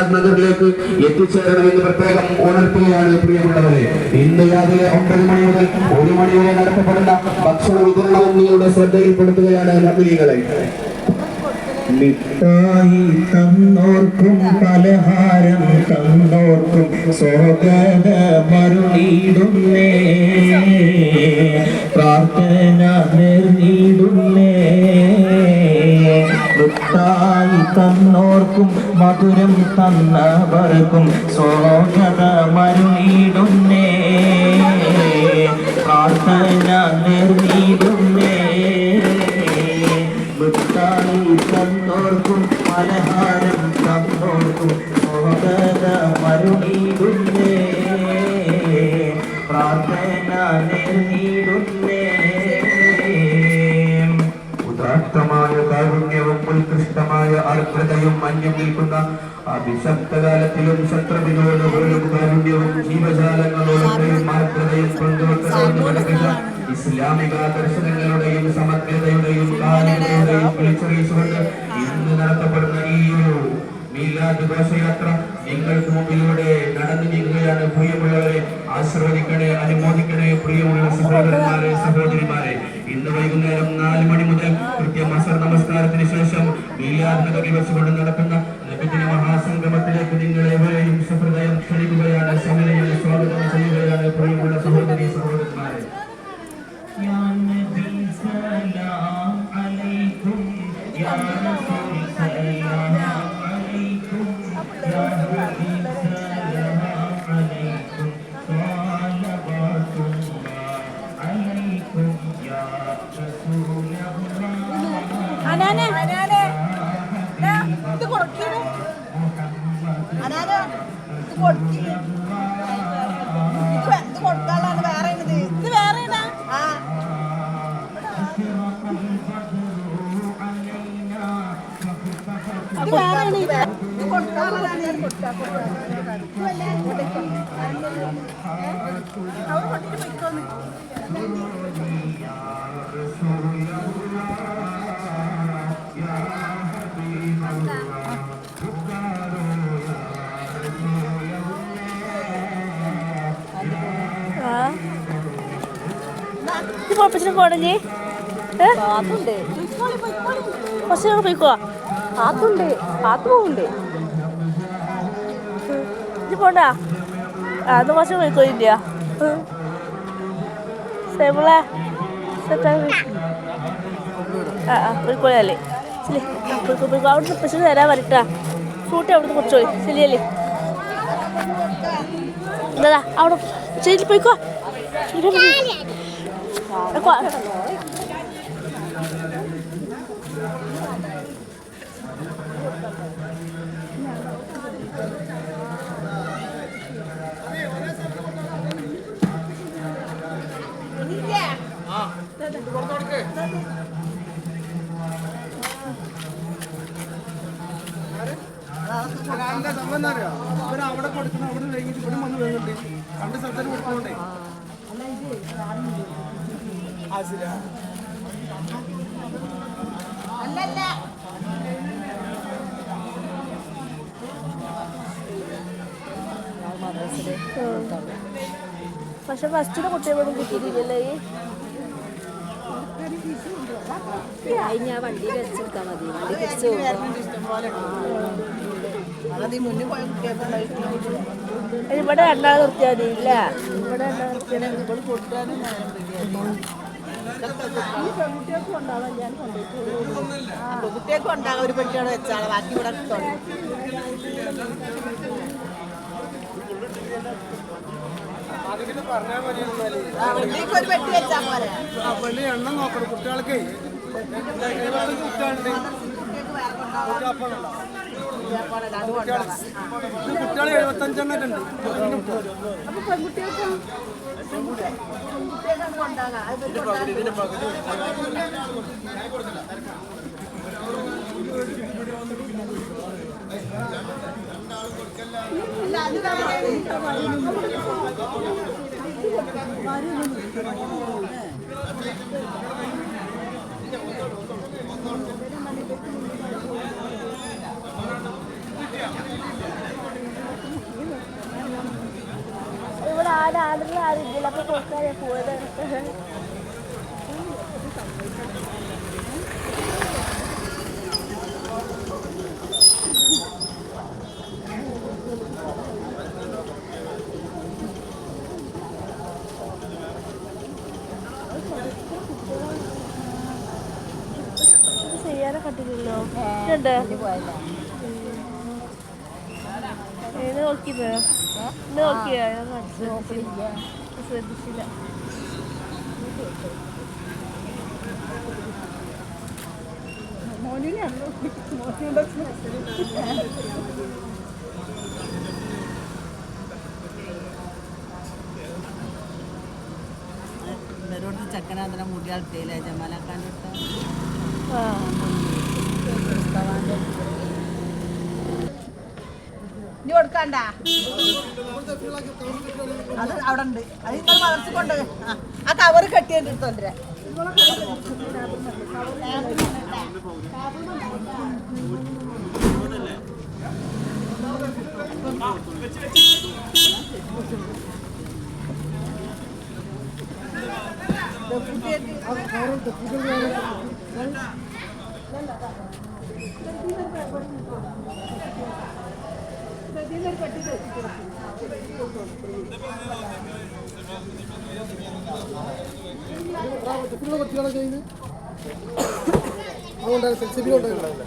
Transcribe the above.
നഗറിലേക്ക് എത്തിച്ചേരണമെന്ന് പ്രത്യേകം ഉണർത്തുകയാണ് പ്രിയമുള്ളവരെ. ഇന്ന് രാവിലെ ഒമ്പത് മണി മുതൽ ഒരു മണി വരെ നടത്തപ്പെടുന്ന ഭക്ഷണ വിതരണവും നിങ്ങളുടെ ശ്രദ്ധയിൽപ്പെടുത്തുകയാണ് നഗരികളെ മിഠായി തന്നോർക്കും പലഹാരം തന്നോർക്കും സ്വാഗത മറുനീടുന്നേ പ്രാർത്ഥന നേർന്നിടുന്നേ മിഠായി തന്നോർക്കും മധുരം തന്നവർക്കും സ്വാഗത മരുളിടുന്നേ പ്രാർത്ഥന നേർന്നിടുന്നേ ആർദ്രതയും മഞ്ഞും നിൽക്കുന്ന അഭിശക്തകാലത്തിലും ശത്രുവിനോട് പോലും കാരുണ്യവും ജീവജാലങ്ങളോടൊക്കെയും ആർദ്രതയും ഇസ്ലാമിക ദർശനങ്ങളുടെയും സമഗ്രതയുടെയും നീങ്ങുകയാണ് പ്രിയമുള്ളവരെ ആശീർവദിക്കണേ അനുമോദിക്കണേ പ്രിയമുള്ള സഹോദരന്മാരെ സഹോദരിമാരെ. ഇന്ന് വൈകുന്നേരം നാല് മണി മുതൽ കൃത്യം അസർ നമസ്കാരത്തിന് ശേഷം നഗറിൽ വെച്ചുകൊണ്ട് നടക്കുന്ന മഹാസംഗമത്തിലേക്ക് ഇത് കൊടുക്കണേ അനാനെ ഇത് കൊടുക്കില്ല ഇത് കൊടുക്കാനുള്ളതാണ് വേറെ ഇത്. ഇത് വേറെ ആ. ഇത് വേറെ ഇത് കൊടുക്കാനുള്ളതാണ് ഇത് കൊടുക്കാം, കൊടുക്കാം. കൊണ്ടിട്ട് പൊയ്ക്കോന്ന്. ഇത് പൊളിപ്പിച്ചിട്ട് പൊയ്ക്കോളി. കുറച്ച് ഞങ്ങൾ പോയിക്കോ. അതുണ്ട് അത് പോകുന്നുണ്ട് ഇത് പോണ്ട? അത് കുറച്ച് പോയിക്കോ ഇല്ല. സേബിളെ സെറ്റാക്കി ആ ആ പോയിക്കോളല്ലേ ശരി പോയിക്കോ പോയിക്കോ. അവിടുന്ന് പശു തരാൻ വരട്ടാ. ഫ്രൂട്ടി അവിടുന്ന് കുറച്ചോളി ശരിയല്ലേ? എന്താ അവിടെ ശരി പോയിക്കോ ശരി, എന്താ സംഭവം എന്താ അവിടെ കൊടുക്കുന്ന അവിടെ ഇവിടെ വന്ന് രണ്ട് സ്ഥലത്തേക്ക് അല്ലല്ല. പക്ഷെ ഫസ്റ്റിലെ കുട്ടികളൊന്നും കിട്ടിയിട്ടില്ലല്ലേ? ഞാൻ വണ്ടി കൊടുത്താൽ മതി. വണ്ടി തിരിച്ചു ഇവിടെ രണ്ടാൾ നിർത്തിയാൽ മതി ഇല്ല. ഇവിടെ രണ്ടാൾ നിർത്തിയാൽ ഇപ്പോൾ കൊടുക്കാനും നേരം കുട്ടികൾക്ക് ഉണ്ടാകാം ഒരു പെട്ടിയാണ് വെച്ചാൽ ബാക്കി ഇവിടെ പെണ്ണ് എണ്ണം നോക്കണം കുട്ടികൾക്ക്. കുട്ടികൾ എഴുപത്തഞ്ചെണ്ണം ഉണ്ട്. അല്ല, അത് ഇവിടെ ആരാണെങ്കിലും ആരും ഇതിലൊക്കെ കൊടുക്കാതെ പോയത് കണ്ടില്ലല്ലോ. ഉണ്ട് ഇത് നോക്കിയത് ഇത് നോക്കിയോ. ശ്രദ്ധിച്ചില്ല. ശ്രദ്ധിച്ചില്ല. ഇവരോട് ചെക്കനാതിനെ മുടി അളത്തിയില്ലേ ജമാലാക്കാന്റെ ആ. ഇനി കൊടുക്കണ്ട. അത് അവിടെ ഉണ്ട്. അത് നിങ്ങൾ വളർത്തി കൊണ്ട് ആ, കവർ കെട്ടിയിട്ട് എടുത്തോണ്ടേ കുട്ടികളെ കുട്ടികളെ ചെയ്യുന്നത് അതുകൊണ്ടാണ് സെൽസിബി ഉണ്ടായിരുന്നു